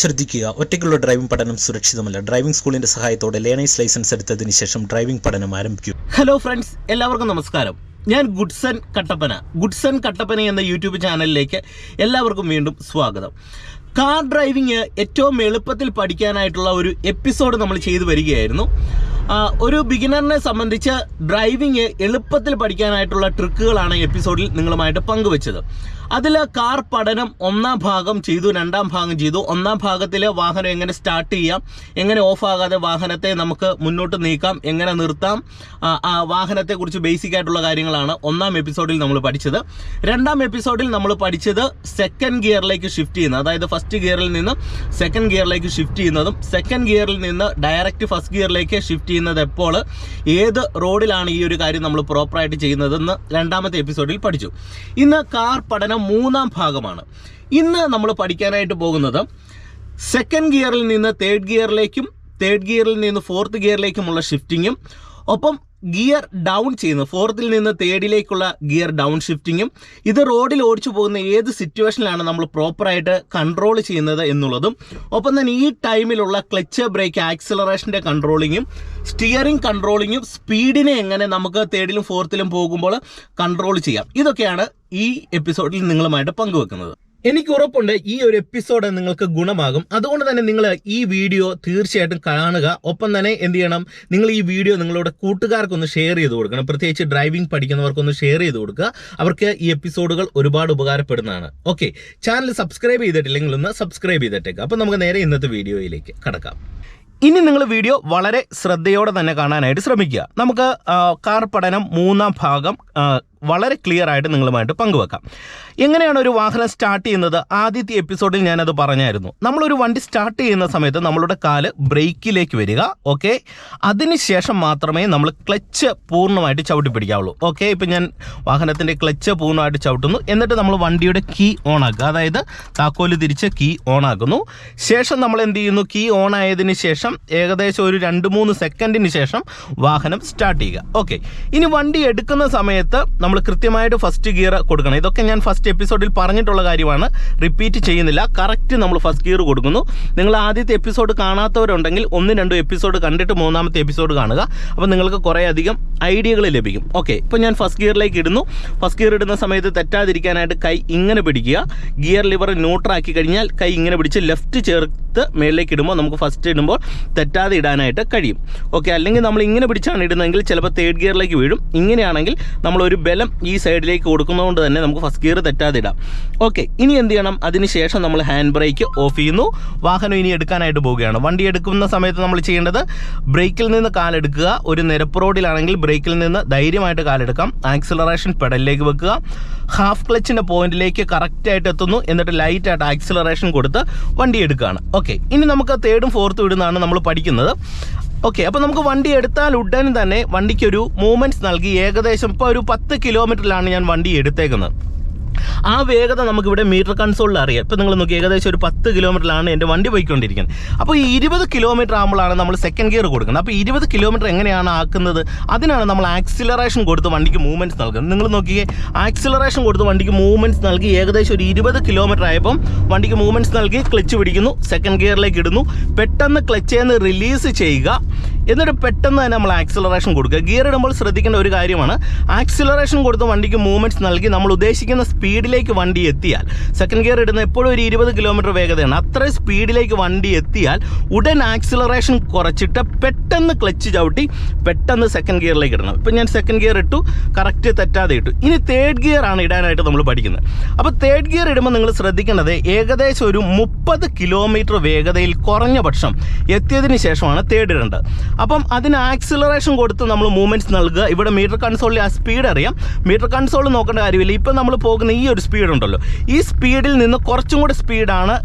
ശ്രദ്ധിക്കുക. ഒറ്റയ്ക്കുള്ള ഡ്രൈവിംഗ് പഠനം സുരക്ഷിതമല്ല. ഡ്രൈവിംഗ് സ്കൂളിന്റെ സഹായത്തോടെ ലേണേഴ്സ് ലൈസൻസ് എടുത്തതിന് ശേഷം ഡ്രൈവിംഗ് പഠനം ആരംഭിക്കും. ഹലോ ഫ്രണ്ട്സ് എല്ലാവർക്കും നമസ്കാരം. ഞാൻ ഗുഡ്സൺ കട്ടപ്പന. ഗുഡ്സൺ കട്ടപ്പന എന്ന യൂട്യൂബ് ചാനലിലേക്ക് എല്ലാവർക്കും വീണ്ടും സ്വാഗതം. കാർ ഡ്രൈവിംഗ് ഏറ്റവും എളുപ്പത്തിൽ പഠിക്കാനായിട്ടുള്ള ഒരു എപ്പിസോഡ് നമ്മൾ ചെയ്തു വരികയായിരുന്നു. ഒരു ബിഗിനറിനെ സംബന്ധിച്ച് ഡ്രൈവിംഗ് എളുപ്പത്തിൽ പഠിക്കാനായിട്ടുള്ള ട്രിക്കുകളാണ് എപ്പിസോഡിൽ നിങ്ങളുമായിട്ട് പങ്കുവച്ചത്. അതിൽ കാർ പഠനം ഒന്നാം ഭാഗം ചെയ്തു രണ്ടാം ഭാഗം ചെയ്തു. ഒന്നാം ഭാഗത്തിൽ വാഹനം എങ്ങനെ സ്റ്റാർട്ട് ചെയ്യാം എങ്ങനെ ഓഫാകാതെ വാഹനത്തെ നമുക്ക് മുന്നോട്ട് നീക്കാം എങ്ങനെ നിർത്താം വാഹനത്തെക്കുറിച്ച് ബേസിക് ആയിട്ടുള്ള കാര്യങ്ങളാണ് ഒന്നാം എപ്പിസോഡിൽ നമ്മൾ പഠിച്ചത്. രണ്ടാം എപ്പിസോഡിൽ നമ്മൾ പഠിച്ചത് സെക്കൻഡ് ഗിയറിലേക്ക് ഷിഫ്റ്റ് ചെയ്യുന്നത്. അതായത് ഫസ്റ്റ് ഗിയറിൽ നിന്ന് സെക്കൻഡ് ഗിയറിലേക്ക് ഷിഫ്റ്റ് ചെയ്യുന്നതും സെക്കൻഡ് ഗിയറിൽ നിന്ന് ഡയറക്റ്റ് ഫസ്റ്റ് ഗിയറിലേക്ക് ഷിഫ്റ്റ് ചെയ്യുന്നത് എപ്പോൾ ഏത് റോഡിലാണ് ഈ ഒരു കാര്യം നമ്മൾ പ്രോപ്പറായിട്ട് ചെയ്യുന്നതെന്ന് രണ്ടാമത്തെ എപ്പിസോഡിൽ പഠിച്ചു. ഇന്ന് കാർ പഠനം മൂന്നാം ഭാഗമാണ്. ഇന്ന് നമ്മൾ പഠിക്കാനായിട്ട് പോകുന്നത് സെക്കൻഡ് ഗിയറിൽ നിന്ന് തേർഡ് ഗിയറിലേക്കും തേർഡ് ഗിയറിൽ നിന്ന് ഫോർത്ത് ഗിയറിലേക്കുമുള്ള ഷിഫ്റ്റിങ്ങും ഒപ്പം ഗിയർ ഡൗൺ ചെയ്യുന്നത് ഫോർത്തിൽ നിന്ന് തേർഡിലേക്കുള്ള ഗിയർ ഡൗൺ ഷിഫ്റ്റിങ്ങും ഇത് റോഡിൽ ഓടിച്ചു പോകുന്ന ഏത് സിറ്റുവേഷനിലാണ് നമ്മൾ പ്രോപ്പറായിട്ട് കൺട്രോൾ ചെയ്യുന്നത് എന്നുള്ളതും ഒപ്പം തന്നെ ഈ ടൈമിലുള്ള ക്ലച്ച് ബ്രേക്ക് ആക്സിലറേഷന്റെ കൺട്രോളിങ്ങും സ്റ്റിയറിംഗ് കൺട്രോളിങ്ങും സ്പീഡിനെ എങ്ങനെ നമുക്ക് തേർഡിലും ഫോർത്തിലും പോകുമ്പോൾ കൺട്രോൾ ചെയ്യാം. ഇതൊക്കെയാണ് ഈ എപ്പിസോഡിൽ നിങ്ങളുമായിട്ട് പങ്കുവെക്കുന്നത്. എനിക്ക് ഉറപ്പുണ്ട് ഈ ഒരു എപ്പിസോഡ് നിങ്ങൾക്ക് ഗുണമാകും. അതുകൊണ്ട് തന്നെ നിങ്ങൾ ഈ വീഡിയോ തീർച്ചയായിട്ടും കാണുക. ഒപ്പം തന്നെ എന്ത് ചെയ്യണം? നിങ്ങൾ ഈ വീഡിയോ നിങ്ങളുടെ കൂട്ടുകാർക്കൊന്ന് ഷെയർ ചെയ്ത് കൊടുക്കണം. പ്രത്യേകിച്ച് ഡ്രൈവിംഗ് പഠിക്കുന്നവർക്കൊന്ന് ഷെയർ ചെയ്ത് കൊടുക്കുക. അവർക്ക് ഈ എപ്പിസോഡുകൾ ഒരുപാട് ഉപകാരപ്പെടുന്നതാണ്. ഓക്കെ ചാനൽ സബ്സ്ക്രൈബ് ചെയ്തിട്ടില്ലെങ്കിൽ ഒന്ന് സബ്സ്ക്രൈബ് ചെയ്തിട്ടേക്ക്. അപ്പോൾ നമുക്ക് നേരെ ഇന്നത്തെ വീഡിയോയിലേക്ക് കടക്കാം. ഇനി നിങ്ങൾ വീഡിയോ വളരെ ശ്രദ്ധയോടെ തന്നെ കാണാനായിട്ട് ശ്രമിക്കുക. നമുക്ക് കാർ പഠനം മൂന്നാം ഭാഗം വളരെ ക്ലിയർ ആയിട്ട് നിങ്ങളുമായിട്ട് പങ്കുവെക്കാം. എങ്ങനെയാണ് ഒരു വാഹനം സ്റ്റാർട്ട് ചെയ്യുന്നത്? ആദ്യത്തെ എപ്പിസോഡിൽ ഞാനത് പറഞ്ഞായിരുന്നു. നമ്മളൊരു വണ്ടി സ്റ്റാർട്ട് ചെയ്യുന്ന സമയത്ത് നമ്മളുടെ കാൽ ബ്രേക്കിലേക്ക് വരിക ഓക്കെ അതിനുശേഷം മാത്രമേ നമ്മൾ ക്ലച്ച് പൂർണമായിട്ട് ചവിട്ടി പിടിക്കാവുള്ളൂ ഓക്കെ ഇപ്പം ഞാൻ വാഹനത്തിന്റെ ക്ലച്ച് പൂർണമായിട്ട് ചവിട്ടുന്നു. എന്നിട്ട് നമ്മൾ വണ്ടിയുടെ കീ ഓൺ ആക്കുക. അതായത് താക്കോൽ തിരിച്ച് കീ ഓൺ ആക്കുന്നു. ശേഷം നമ്മൾ എന്ത് ചെയ്യുന്നു? കീ ഓൺ ആയതിന് ശേഷം ഏകദേശം ഒരു രണ്ട് മൂന്ന് സെക്കൻഡിന് ശേഷം വാഹനം സ്റ്റാർട്ട് ചെയ്യുക ഓക്കെ ഇനി വണ്ടി എടുക്കുന്ന സമയത്ത് നമ്മൾ കൃത്യമായിട്ട് ഫസ്റ്റ് ഗിയർ കൊടുക്കണം. ഇതൊക്കെ ഞാൻ ഫസ്റ്റ് എപ്പിസോഡിൽ പറഞ്ഞിട്ടുള്ള കാര്യമാണ്. റിപ്പീറ്റ് ചെയ്യുന്നില്ല. കറക്റ്റ് നമ്മൾ ഫസ്റ്റ് ഗിയർ കൊടുക്കുന്നു. നിങ്ങൾ ആദ്യത്തെ എപ്പിസോഡ് കാണാത്തവരുണ്ടെങ്കിൽ ഒന്ന് രണ്ടും എപ്പിസോഡ് കണ്ടിട്ട് മൂന്നാമത്തെ എപ്പിസോഡ് കാണുക. അപ്പോൾ നിങ്ങൾക്ക് കുറേ അധികം ഐഡിയകൾ ലഭിക്കും. ഓക്കെ ഇപ്പോൾ ഞാൻ ഫസ്റ്റ് ഗിയറിലേക്ക് ഇടുന്നു. ഫസ്റ്റ് ഗിയർ ഇടുന്ന സമയത്ത് തെറ്റാതിരിക്കാനായിട്ട് കൈ ഇങ്ങനെ പിടിക്കുക. ഗിയർ ലിവർ ന്യൂട്രാക്കി കഴിഞ്ഞാൽ കൈ ഇങ്ങനെ പിടിച്ച് ലെഫ്റ്റ് ചേർത്ത് മേളിലേക്ക് ഇടുമ്പോൾ നമുക്ക് ഫസ്റ്റ് ഇടുമ്പോൾ തെറ്റാതെ ഇടാനായിട്ട് കഴിയും. ഓക്കെ അല്ലെങ്കിൽ നമ്മൾ ഇങ്ങനെ പിടിച്ചാണ് ഇടുന്നതെങ്കിൽ ചിലപ്പോൾ തേർഡ് ഗിയറിലേക്ക് വീഴും. ഇങ്ങനെയാണെങ്കിൽ നമ്മൾ ഒരു ബലം ഈ സൈഡിലേക്ക് കൊടുക്കുന്നതുകൊണ്ട് തന്നെ നമുക്ക് ഫസ്റ്റ് ഗിയർ തെറ്റാതെ ഇടാം ഓക്കെ ഇനി എന്ത് ചെയ്യണം? അതിനുശേഷം നമ്മൾ ഹാൻഡ് ബ്രേക്ക് ഓഫ് ചെയ്യുന്നു. വാഹനം ഇനി എടുക്കാനായിട്ട് പോവുകയാണ്. വണ്ടി എടുക്കുന്ന സമയത്ത് നമ്മൾ ചെയ്യേണ്ടത് ബ്രേക്കിൽ നിന്ന് കാലെടുക്കുക ഒരു നിരപ്പ് റോഡിലാണെങ്കിൽ ബ്രേക്കിൽ നിന്ന് ധൈര്യമായിട്ട് കാലെടുക്കാം ആക്സിലറേഷൻ പെഡലിലേക്ക് വെക്കുക. ഹാഫ് ക്ലച്ചിന്റെ പോയിന്റിലേക്ക് കറക്റ്റായിട്ട് എത്തുന്നു. എന്നിട്ട് ലൈറ്റായിട്ട് ആക്സിലറേഷൻ കൊടുത്ത് വണ്ടി എടുക്കുകയാണ്. ഓക്കെ ഇനി നമുക്ക് തേർഡും ഫോർത്തും ഇടുന്നതാണ് നമ്മൾ പഠിക്കുന്നത്. ഓക്കെ അപ്പോൾ നമുക്ക് വണ്ടി എടുത്താൽ ഉടൻ തന്നെ വണ്ടിക്ക് ഒരു മൂവ്മെന്റ്സ് നൽകി ഏകദേശം ഇപ്പൊ ഒരു പത്ത് കിലോമീറ്ററിലാണ് ഞാൻ വണ്ടി എടുത്തേക്കുന്നത്. ആ വേഗത നമുക്കിവിടെ മീറ്റർ കൺസോളിൽ അറിയാം. ഇപ്പോൾ നിങ്ങൾ നോക്കി ഏകദേശം ഒരു പത്ത് കിലോമീറ്ററിലാണ് എന്റെ വണ്ടി പോയിക്കൊണ്ടിരിക്കുന്നത്. അപ്പോൾ ഈ ഇരുപത് കിലോമീറ്റർ ആകുമ്പോഴാണ് നമ്മൾ സെക്കൻഡ് ഗിയർ കൊടുക്കുന്നത്. അപ്പോൾ ഇരുപത് കിലോമീറ്റർ എങ്ങനെയാണ് ആക്കുന്നത്? അതിനാണ് നമ്മൾ ആക്സിലറേഷൻ കൊടുത്ത് വണ്ടിക്ക് മൂവ്മെന്റ്സ് നൽകുന്നത്. നിങ്ങൾ നോക്കിയേ ആക്സിലറേഷൻ കൊടുത്ത് വണ്ടിക്ക് മൂവ്മെന്റ്സ് നൽകി ഏകദേശം ഒരു ഇരുപത് കിലോമീറ്റർ ആയപ്പം വണ്ടിക്ക് മൂവ്മെന്റ്സ് നൽകി ക്ലച്ച് പിടിക്കുന്നു സെക്കൻഡ് ഗിയറിലേക്ക് ഇടുന്നു. പെട്ടെന്ന് ക്ലച്ചിൽ നിന്ന് റിലീസ് ചെയ്യുക. എന്നിട്ട് പെട്ടെന്ന് തന്നെ നമ്മൾ ആക്സിലറേഷൻ കൊടുക്കുക. ഗിയർ ഇടുമ്പോൾ ശ്രദ്ധിക്കേണ്ട ഒരു കാര്യമാണ് ആക്സിലറേഷൻ കൊടുത്ത് വണ്ടിക്ക് മൂവ്മെന്റ്സ് നൽകി നമ്മൾ ഉദ്ദേശിക്കുന്ന സ്പീഡിലേക്ക് വണ്ടി എത്തിയാൽ സെക്കൻഡ് ഗിയർ ഇടുന്ന എപ്പോഴും ഒരു ഇരുപത് കിലോമീറ്റർ വേഗതയാണ്. അത്ര സ്പീഡിലേക്ക് വണ്ടി എത്തിയാൽ ഉടൻ ആക്സിലറേഷൻ കുറച്ചിട്ട് പെട്ടെന്ന് ക്ലച്ച് ചവിട്ടി പെട്ടെന്ന് സെക്കൻഡ് ഗിയറിലേക്ക് ഇടണം. ഇപ്പം ഞാൻ സെക്കൻഡ് ഗിയർ ഇട്ടു കറക്റ്റ് തെറ്റാതെ ഇട്ടു. ഇനി തേർഡ് ഗിയർ ആണ് ഇടാനായിട്ട് നമ്മൾ പഠിക്കുന്നത്. അപ്പോൾ തേർഡ് ഗിയർ ഇടുമ്പോൾ നിങ്ങൾ ശ്രദ്ധിക്കേണ്ടത് ഏകദേശം ഒരു മുപ്പത് കിലോമീറ്റർ വേഗതയിൽ കുറഞ്ഞ പക്ഷം എത്തിയതിന് ശേഷമാണ് തേർഡ് ഇടേണ്ടത്. അപ്പം അതിന് ആക്സിലറേഷൻ കൊടുത്ത് നമ്മൾ മൂവ്മെന്റ്സ് നൽകുക. ഇവിടെ മീറ്റർ കൺസോളിൽ ആ സ്പീഡ് അറിയാം. മീറ്റർ കൺസോൾ നോക്കേണ്ട കാര്യമില്ല. ഇപ്പം നമ്മൾ പോകുന്ന ഈ ഒരു സ്പീഡ് ഉണ്ടല്ലോ. ഈ സ്പീഡിൽ നിന്ന് കുറച്ചും കൂടെ സ്പീഡാണ്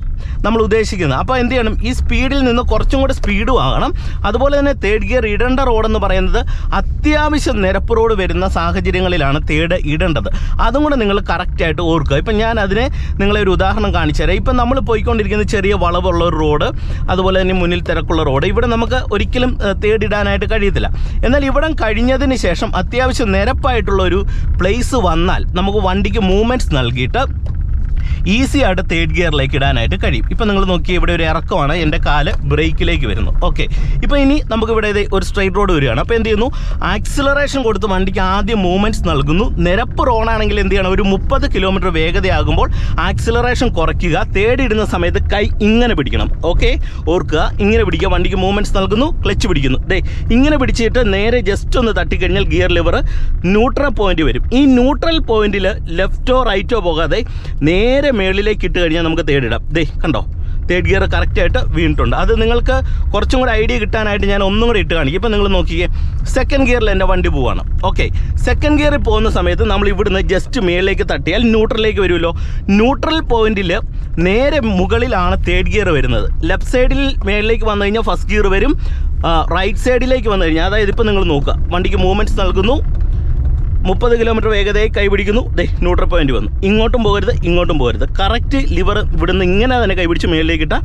നമ്മൾ ഉദ്ദേശിക്കുന്നത്. അപ്പോൾ എന്ത് ചെയ്യണം? ഈ സ്പീഡിൽ നിന്ന് കുറച്ചും കൂടെ സ്പീഡ് ആകണം അതുപോലെ തന്നെ തേർഡ് ഗിയർ ഇടേണ്ട റോഡെന്ന് പറയുന്നത് അത്യാവശ്യം നിരപ്പ് റോഡ് വരുന്ന സാഹചര്യങ്ങളിലാണ് തേർഡ് ഇടേണ്ടത്. അതും കൂടെ നിങ്ങൾ കറക്റ്റായിട്ട് ഓർക്കുക. ഇപ്പം ഞാൻ അതിനെ നിങ്ങളെ ഒരു ഉദാഹരണം കാണിച്ചു തരാം. ഇപ്പം നമ്മൾ പോയിക്കൊണ്ടിരിക്കുന്ന ചെറിയ വളവുള്ള ഒരു റോഡ് അതുപോലെ തന്നെ മുന്നിൽ തിരക്കുള്ള റോഡ് ഇവിടെ നമുക്ക് ഒരിക്കലും തേർഡ് ഇടാനായിട്ട് കഴിയത്തില്ല. എന്നാൽ ഇവിടം കഴിഞ്ഞതിന് ശേഷം അത്യാവശ്യം നിരപ്പായിട്ടുള്ള ഒരു പ്ലേസ് വന്നാൽ നമുക്ക് വണ്ടിക്ക് മൂവ്മെന്റ്സ് നൽകിയിട്ട് ഈസി ആയിട്ട് തേർഡ് ഗിയറിലേക്ക് ഇടാനായിട്ട് കഴിയും. ഇപ്പം നിങ്ങൾ നോക്കി ഇവിടെ ഒരു ഇറക്കമാണ്. എന്റെ കാൽ ബ്രേക്കിലേക്ക് വരുന്നു. ഓക്കെ ഇപ്പോൾ ഇനി നമുക്ക് ഇവിടെ ഒരു സ്ട്രെയിറ്റ് റോഡ് വരികയാണ്. അപ്പോൾ എന്ത് ചെയ്യുന്നു? ആക്സിലറേഷൻ കൊടുത്ത് വണ്ടിക്ക് ആദ്യം മൂവ്മെന്റ്സ് നൽകുന്നു. നിരപ്പ് റോണാണെങ്കിൽ എന്ത് ചെയ്യണം? ഒരു മുപ്പത് കിലോമീറ്റർ വേഗതയാകുമ്പോൾ ആക്സിലറേഷൻ കുറയ്ക്കുക. തേർഡ് ഇടുന്ന സമയത്ത് കൈ ഇങ്ങനെ പിടിക്കണം. ഓക്കെ ഓർക്കുക. ഇങ്ങനെ പിടിക്കുക. വണ്ടിക്ക് മൂവ്മെന്റ്സ് നൽകുന്നു. ക്ലച്ച് പിടിക്കുന്നു. ദേ ഇങ്ങനെ പിടിച്ചിട്ട് നേരെ ജസ്റ്റ് ഒന്ന് തട്ടിക്കഴിഞ്ഞാൽ ഗിയർ ലിവർ ന്യൂട്രൽ പോയിന്റ് വരും. ഈ ന്യൂട്രൽ പോയിന്റിൽ ലെഫ്റ്റോ റൈറ്റോ പോകാതെ നേരെ മേളിലേക്ക് ഇട്ട് കഴിഞ്ഞാൽ നമുക്ക് തേടിടാം ദേ കണ്ടോ? തേർഡ് ഗിയർ കറക്റ്റായിട്ട് വീണിട്ടുണ്ട്. അത് നിങ്ങൾക്ക് കുറച്ചും കൂടെ ഐഡിയ കിട്ടാനായിട്ട് ഞാൻ ഒന്നും കൂടെ ഇട്ട് കാണിക്കും. ഇപ്പം നിങ്ങൾ നോക്കിയേ സെക്കൻഡ് ഗിയറിൽ എന്റെ വണ്ടി പോവാണ്. ഓക്കെ സെക്കൻഡ് ഗിയറിൽ പോകുന്ന സമയത്ത് നമ്മൾ ഇവിടുന്ന് ജസ്റ്റ് മേളിലേക്ക് തട്ടിയാൽ ന്യൂട്രലിലേക്ക് വരുമല്ലോ. ന്യൂട്രൽ പോയിന്റിൽ നേരെ മുകളിലാണ് തേർഡ് ഗിയർ വരുന്നത്. ലെഫ്റ്റ് സൈഡിൽ മേളിലേക്ക് വന്നു കഴിഞ്ഞാൽ ഫസ്റ്റ് ഗിയർ വരും. റൈറ്റ് സൈഡിലേക്ക് വന്നു കഴിഞ്ഞാൽ അതായത് ഇപ്പം നിങ്ങൾ നോക്കുക. വണ്ടിക്ക് മൂവ്മെന്റ്സ് നൽകുന്നു. മുപ്പത് കിലോമീറ്റർ വേഗതയെ കൈപിടിക്കുന്നു. ദേ ന്യൂട്രൽ പോയിന്റ് വന്നു. ഇങ്ങോട്ടും പോകരുത് ഇങ്ങോട്ടും പോകരുത്. കറക്റ്റ് ലിവർ ഇവിടുന്ന് ഇങ്ങനെ തന്നെ കൈപിടിച്ച് മേളിലേക്ക് ഇട്ടാൽ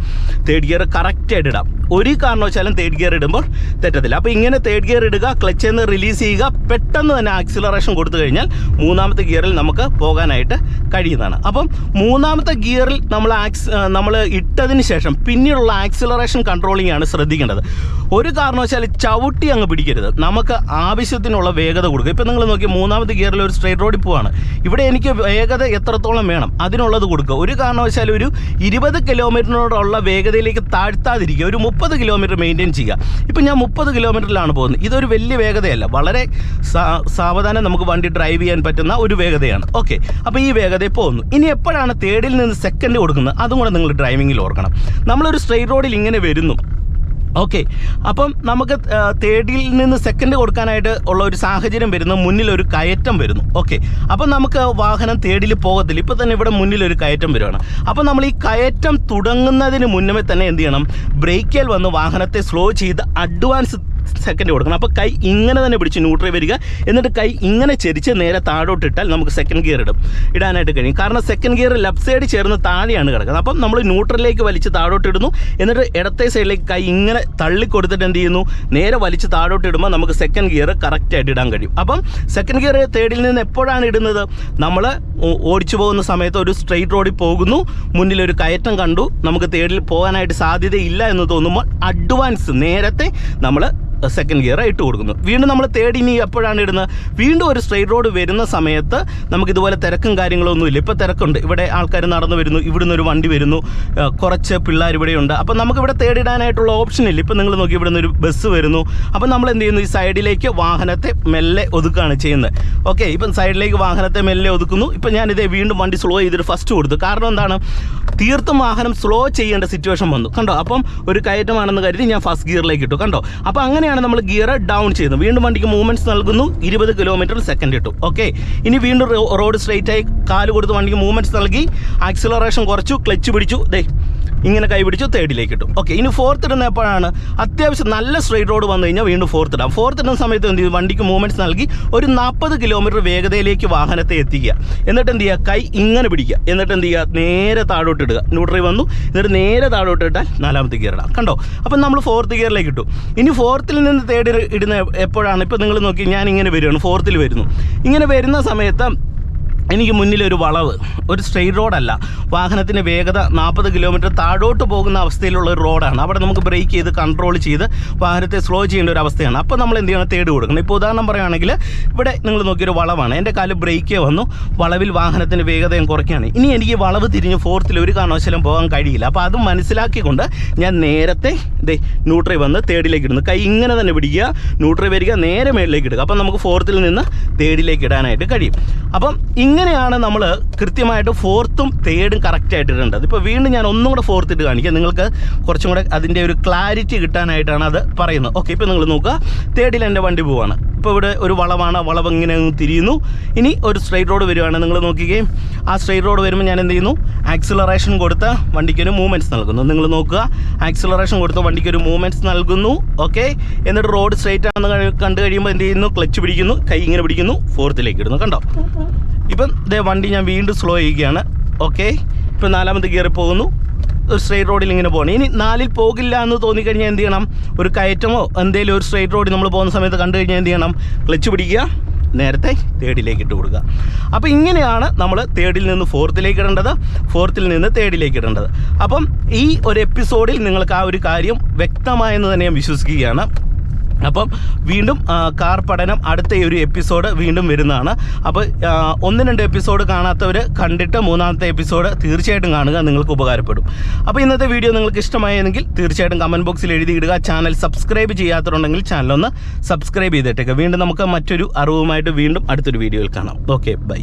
തേർഡ് ഗിയർ കറക്റ്റായിട്ട് ഇടാം. ഒരു കാരണവശാലും തേർഡ് ഗിയർ ഇടുമ്പോൾ തെറ്റത്തില്ല. അപ്പോൾ ഇങ്ങനെ തേർഡ് ഗിയർ ഇടുക ക്ലച്ചിൽ നിന്ന് റിലീസ് ചെയ്യുക പെട്ടെന്ന് തന്നെ ആക്സിലറേഷൻ കൊടുത്തു കഴിഞ്ഞാൽ മൂന്നാമത്തെ ഗിയറിൽ നമുക്ക് പോകാനായിട്ട് കഴിയുന്നതാണ്. അപ്പം മൂന്നാമത്തെ ഗിയറിൽ നമ്മൾ ആക്സ് നമ്മൾ ഇട്ടതിന് ശേഷം പിന്നീടുള്ള ആക്സിലറേഷൻ കൺട്രോളിംഗ് ആണ് ശ്രദ്ധിക്കേണ്ടത്. ഒരു കാരണവശാലും ചവിട്ടി അങ്ങ് പിടിക്കരുത്. നമുക്ക് ആവശ്യത്തിനുള്ള വേഗത കൊടുക്കുക. ഇപ്പം നിങ്ങൾ നോക്കി മൂന്നാമത്തെ ഗിയറിൽ ഒരു സ്ട്രേറ്റ് റോഡിൽ പോവാണ്. ഇവിടെ എനിക്ക് വേഗത എത്രത്തോളം വേണം? അതിനുള്ളത് കൊടുക്കുക. ഒരു കാരണവശാലും ഒരു ഇരുപത് കിലോമീറ്ററിനോടുള്ള വേഗതയിലേക്ക് താഴ്ത്താതിരിക്കുക. ഒരു മുപ്പത് കിലോമീറ്റർ മെയിന്റെയിൻ ചെയ്യുക. ഇപ്പം ഞാൻ മുപ്പത് കിലോമീറ്ററിലാണ് പോകുന്നത്. ഇതൊരു വലിയ വേഗതയല്ല. വളരെ സാവധാനം നമുക്ക് വണ്ടി ഡ്രൈവ് ചെയ്യാൻ പറ്റുന്ന ഒരു വേഗതയാണ്. ഓക്കെ അപ്പോൾ ഈ വേഗതയിൽ പോകുന്നു. ഇനി എപ്പോഴാണ് തേർഡിൽ നിന്ന് സെക്കൻഡ് കൊടുക്കുന്നത്? അതും കൂടെ നിങ്ങൾ ഡ്രൈവിങ്ങിൽ ഓർക്കണം. നമ്മളൊരു സ്ട്രെയിറ്റ് റോഡിൽ ഇങ്ങനെ വരുന്നു. ഓക്കെ. അപ്പം നമുക്ക് തേർഡിൽ നിന്ന് സെക്കൻഡ് കൊടുക്കാനായിട്ട് ഉള്ള ഒരു സാഹചര്യം വരുന്നു. മുന്നിൽ ഒരു കയറ്റം വരുന്നു. ഓക്കെ. അപ്പം നമുക്ക് വാഹനം തേർഡിൽ പോകത്തില്ല. ഇപ്പം തന്നെ ഇവിടെ മുന്നിൽ ഒരു കയറ്റം വരുവാണ്. അപ്പം നമ്മൾ ഈ കയറ്റം തുടങ്ങുന്നതിന് മുന്നമേ തന്നെ എന്ത് ചെയ്യണം? ബ്രേക്കിൽ വന്ന് വാഹനത്തെ സ്ലോ ചെയ്ത് അഡ്വാൻസ് സെക്കൻഡ് കൊടുക്കണം. അപ്പോൾ കൈ ഇങ്ങനെ തന്നെ പിടിച്ച് ന്യൂട്രൽ വരിക. എന്നിട്ട് കൈ ഇങ്ങനെ ചെരിച്ച് നേരെ താഴോട്ട് ഇട്ടാൽ നമുക്ക് സെക്കൻഡ് ഗിയർ ഇടും. ഇടാനായിട്ട് കഴിയും. കാരണം സെക്കൻഡ് ഗിയർ ലെഫ്റ്റ് സൈഡ് ചേർന്ന് താഴെയാണ് കിടക്കുന്നത്. അപ്പം നമ്മൾ ന്യൂട്രലിലേക്ക് വലിച്ച് താഴോട്ട് ഇടുന്നു. എന്നിട്ട് ഇടത്തെ സൈഡിലേക്ക് കൈ ഇങ്ങനെ തള്ളി കൊടുത്തിട്ട് എന്ത് ചെയ്യുന്നു? നേരെ വലിച്ച് താഴോട്ട് ഇടുമ്പോൾ നമുക്ക് സെക്കൻഡ് ഗിയർ കറക്റ്റായിട്ട് ഇടാൻ കഴിയും. അപ്പം സെക്കൻഡ് ഗിയർ തേർഡിൽ നിന്ന് എപ്പോഴാണ് ഇടുന്നത്? നമ്മൾ ഓടിച്ചു പോകുന്ന സമയത്ത് ഒരു സ്ട്രെയിറ്റ് റോഡിൽ പോകുന്നു. മുന്നിൽ ഒരു കയറ്റം കണ്ടു. നമുക്ക് തേർഡിൽ പോകാനായിട്ട് സാധ്യതയില്ല എന്ന് തോന്നുമ്പോൾ അഡ്വാൻസ് നേരത്തെ നമ്മൾ സെക്കൻഡ് ഗിയർ ഇട്ട് കൊടുക്കുന്നു. വീണ്ടും നമ്മൾ തേർഡ് ഇനി എപ്പോഴാണ് ഇടുന്നത്? വീണ്ടും ഒരു സ്ട്രെയിറ്റ് റോഡ് വരുന്ന സമയത്ത് നമുക്ക് ഇതുപോലെ തിരക്കും കാര്യങ്ങളൊന്നും ഇല്ല. ഇപ്പോൾ തിരക്കുണ്ട്. ഇവിടെ ആൾക്കാർ നടന്നു വരുന്നു. ഇവിടുന്ന് ഒരു വണ്ടി വരുന്നു. കുറച്ച് പിള്ളേർ ഇവിടെയുണ്ട് അപ്പോൾ നമുക്ക് ഇവിടെ തേർഡ് ഇടാനായിട്ടുള്ള ഓപ്ഷൻ ഇല്ല. ഇപ്പം നിങ്ങൾ നോക്കി ഇവിടുന്ന് ഒരു ബസ് വരുന്നു. അപ്പോൾ നമ്മൾ എന്ത് ചെയ്യുന്നു? ഈ സൈഡിലേക്ക് വാഹനത്തെ മെല്ലെ ഒതുക്കുകയാണ് ചെയ്യുന്നത്. ഓക്കെ ഇപ്പം സൈഡിലേക്ക് വാഹനത്തെ മെല്ലെ ഒതുക്കുന്നു. ഇപ്പം ഞാനിതേ വീണ്ടും വണ്ടി സ്ലോ ചെയ്തിട്ട് ഫസ്റ്റ് കൊടുത്തു. കാരണം എന്താണ്? തീർത്തും വാഹനം സ്ലോ ചെയ്യേണ്ട സിറ്റുവേഷൻ വന്നു. കണ്ടോ? അപ്പം ഒരു കയറ്റമാണെന്ന് കരുതി ഞാൻ ഫസ്റ്റ് ഗിയറിലേക്ക് ഇട്ടു. കണ്ടോ? അപ്പോൾ അങ്ങനെയാണ് നമ്മൾ ഗിയർ ഡൗൺ ചെയ്യുന്നത്? വീണ്ടും വണ്ടിക്ക് മൂവ്മെന്റ്സ് നൽകുന്നു. ഇരുപത് കിലോമീറ്റർ സെക്കൻഡ് ഇട്ടു. ഓക്കെ ഇനി വീണ്ടും റോഡ് സ്ട്രെയിറ്റ് ആയി കാൽ കൊടുത്ത് വണ്ടിക്ക് മൂവ്മെന്റ്സ് നൽകി. ആക്സിലറേഷൻ കുറച്ചു. ക്ലച്ച് പിടിച്ചു. ദേ ഇങ്ങനെ കൈ പിടിച്ചു തേർഡിലേക്ക് ഇട്ടു ഓക്കെ ഇനി ഫോർത്ത് ഇടുന്ന എപ്പോഴാണ് അത്യാവശ്യം നല്ല സ്ട്രെയിറ്റ് റോഡ് വന്നു കഴിഞ്ഞാൽ വീണ്ടും ഫോർത്ത് ഇടാം. ഫോർത്ത് ഇടുന്ന സമയത്ത് എന്ത് ചെയ്യും? വണ്ടിക്ക് മൂവ്മെന്റ്സ് നൽകി ഒരു നാൽപ്പത് കിലോമീറ്റർ വേഗതയിലേക്ക് വാഹനത്തെ എത്തിക്കുക. എന്നിട്ട് എന്ത് ചെയ്യുക? കൈ ഇങ്ങനെ പിടിക്കുക. എന്നിട്ട് എന്ത് ചെയ്യുക? നേരെ താഴോട്ട് ഇടുക. ന്യൂട്രൽ വന്നു. എന്നിട്ട് നേരെ താഴോട്ട് ഇട്ടാൽ നാലാമത്തെ ഗിയർ ഇടാം. കണ്ടോ? അപ്പം നമ്മൾ ഫോർത്ത് ഗിയറിലേക്ക് ഇട്ടു. ഇനി ഫോർത്തിൽ നിന്ന് തേർഡ് ഇടുന്ന എപ്പോഴാണ്? ഇപ്പോൾ നിങ്ങൾ നോക്കി ഞാൻ ഇങ്ങനെ വരികയാണ്. ഫോർത്തിൽ വരുന്നു. ഇങ്ങനെ വരുന്ന സമയത്ത് എനിക്ക് മുന്നിലൊരു വളവ് ഒരു സ്ട്രെയിറ്റ് റോഡല്ല വാഹനത്തിന്റെ വേഗത നാൽപ്പത് കിലോമീറ്റർ താഴോട്ട് പോകുന്ന അവസ്ഥയിലുള്ള ഒരു റോഡാണ് അവിടെ നമുക്ക് ബ്രേക്ക് ചെയ്ത് കൺട്രോൾ ചെയ്ത് വാഹനത്തെ സ്ലോ ചെയ്യേണ്ട ഒരു അവസ്ഥയാണ്. അപ്പോൾ നമ്മൾ എന്ത് ചെയ്യണം? തേട് കൊടുക്കണം ഇപ്പോൾ ഉദാഹരണം പറയുകയാണെങ്കിൽ ഇവിടെ നിങ്ങൾ നോക്കിയൊരു വളവാണ്. എന്റെ കാൽ ബ്രേക്കേ വന്നു. വളവിൽ വാഹനത്തിന്റെ വേഗത ഞാൻ കുറയ്ക്കുകയാണ്. ഇനി എനിക്ക് വളവ് തിരിഞ്ഞ് ഫോർത്തിൽ ഒരു കാരണവശാലും പോകാൻ കഴിയില്ല. അപ്പോൾ അത് മനസ്സിലാക്കിക്കൊണ്ട് ഞാൻ നേരത്തെ ഇതേ ന്യൂട്രൽ വന്ന് തേർഡിലേക്ക് ഇടുന്നു. കൈ ഇങ്ങനെ തന്നെ പിടിക്കുക. ന്യൂട്രൽ വരിക നേരെ മേളിലേക്ക് ഇടുക. അപ്പം നമുക്ക് ഫോർത്തിൽ നിന്ന് തേർഡിലേക്ക് ഇടാനായിട്ട് കഴിയും. അപ്പം ഇങ്ങനെയാണ് നമ്മൾ കൃത്യമായിട്ട് ഫോർത്തും തേർഡും കറക്റ്റായിട്ട് ഇടേണ്ടത് ഇപ്പോൾ വീണ്ടും ഞാൻ ഒന്നും കൂടെ ഫോർത്ത് ഇട്ട് കാണിക്കാം. നിങ്ങൾക്ക് കുറച്ചും കൂടെ അതിന്റെ ഒരു ക്ലാരിറ്റി കിട്ടാനായിട്ടാണ് അത് പറയുന്നത്. ഓക്കെ ഇപ്പോൾ നിങ്ങൾ നോക്കുക. തേർഡിൽ എന്റെ വണ്ടി പോവാണ്. ഇപ്പോൾ ഇവിടെ ഒരു വളവാണ്. വളവ് ഇങ്ങനെ തിരിയുന്നു. ഇനി ഒരു സ്ട്രെയിറ്റ് റോഡ് വരുവാണ്. നിങ്ങൾ നോക്കുകയും ആ സ്ട്രെയിറ്റ് റോഡ് വരുമ്പോൾ ഞാൻ എന്ത് ചെയ്യുന്നു? ആക്സിലറേഷൻ കൊടുത്ത് വണ്ടിക്കൊരു മൂവ്മെന്റ്സ് നൽകുന്നു. നിങ്ങൾ നോക്കുക. ആക്സിലറേഷൻ കൊടുത്ത് വണ്ടിക്കൊരു മൂവ്മെന്റ്സ് നൽകുന്നു. ഓക്കെ എന്നിട്ട് റോഡ് സ്ട്രെയിറ്റ് ആണെന്ന് കണ്ടു കഴിയുമ്പോൾ എന്ത് ചെയ്യുന്നു? ക്ലച്ച് പിടിക്കുന്നു. കൈ ഇങ്ങനെ പിടിക്കുന്നു. ഫോർത്തിലേക്ക് ഇടുന്നു. കണ്ടോ? ഇപ്പം ഇതേ വണ്ടി ഞാൻ വീണ്ടും സ്ലോ ചെയ്യുകയാണ്. ഓക്കെ ഇപ്പം നാലാമത് ഗിയറിൽ പോകുന്നു. ഒരു സ്ട്രെയിറ്റ് റോഡിൽ ഇങ്ങനെ പോകണം ഇനി നാലിൽ പോകില്ല എന്ന് തോന്നിക്കഴിഞ്ഞാൽ എന്ത് ചെയ്യണം? ഒരു കയറ്റമോ എന്തെങ്കിലും ഒരു സ്ട്രെയിറ്റ് റോഡിൽ നമ്മൾ പോകുന്ന സമയത്ത് കണ്ടു കഴിഞ്ഞാൽ എന്ത് ചെയ്യണം? ക്ലച്ച് പിടിക്കുക. നേരത്തെ തേർഡിലേക്ക് ഇട്ട് കൊടുക്കുക. അപ്പോൾ ഇങ്ങനെയാണ് നമ്മൾ തേർഡിൽ നിന്ന് ഫോർത്തിലേക്ക് ഇടേണ്ടത്. ഫോർത്തിൽ നിന്ന് തേർഡിലേക്ക് ഇടേണ്ടത്. അപ്പം ഈ ഒരു എപ്പിസോഡിൽ നിങ്ങൾക്ക് ആ ഒരു കാര്യം വ്യക്തമായെന്ന് തന്നെ ഞാൻ വിശ്വസിക്കുകയാണ്. അപ്പം വീണ്ടും കാർ പഠനം അടുത്ത ഒരു എപ്പിസോഡ് വീണ്ടും വരുന്നതാണ്. അപ്പോൾ ഒന്ന് രണ്ട് എപ്പിസോഡ് കാണാത്തവർ കണ്ടിട്ട് മൂന്നാമത്തെ എപ്പിസോഡ് തീർച്ചയായിട്ടും കാണുക നിങ്ങൾക്ക് ഉപകാരപ്പെടും. അപ്പോൾ ഇന്നത്തെ വീഡിയോ നിങ്ങൾക്ക് ഇഷ്ടമായെങ്കിൽ തീർച്ചയായിട്ടും കമന്റ് ബോക്സിൽ എഴുതിയിടുക. ചാനൽ സബ്സ്ക്രൈബ് ചെയ്യാത്തതുണ്ടെങ്കിൽ ചാനലൊന്ന് സബ്സ്ക്രൈബ് ചെയ്തിട്ടേക്ക്. വീണ്ടും നമുക്ക് മറ്റൊരു അറിവുമായിട്ട് വീണ്ടും അടുത്തൊരു വീഡിയോയിൽ കാണാം. Okay bye.